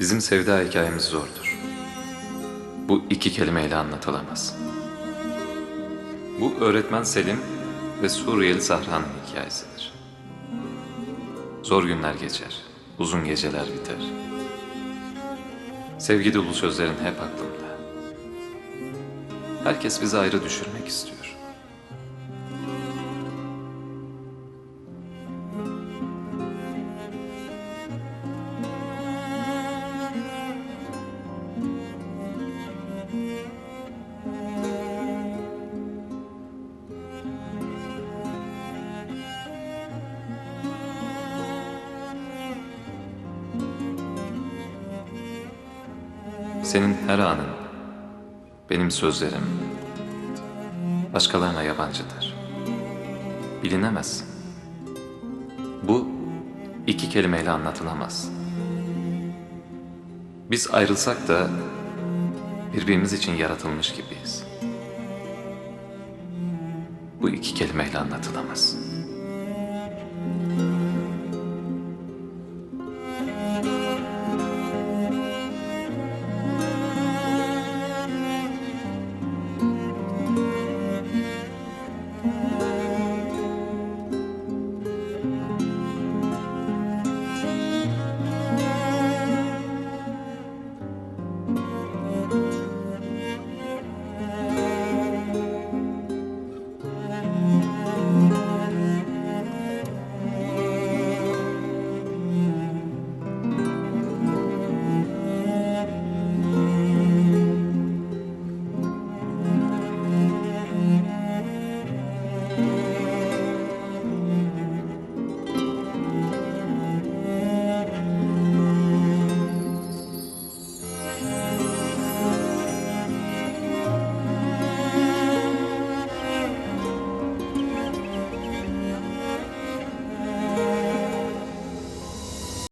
Bizim sevda hikayemiz zordur. Bu iki kelimeyle anlatılamaz. Bu öğretmen Selim ve Suriyeli Sahra'nın hikayesidir. Zor günler geçer, uzun geceler biter. Sevgi dolu sözlerin hep aklımda. Herkes bizi ayrı düşürmek istiyor. Senin her anın, benim sözlerim, başkalarına yabancıdır. Bilinemez. Bu iki kelimeyle anlatılamaz. Biz ayrılsak da birbirimiz için yaratılmış gibiyiz. Bu iki kelimeyle anlatılamaz.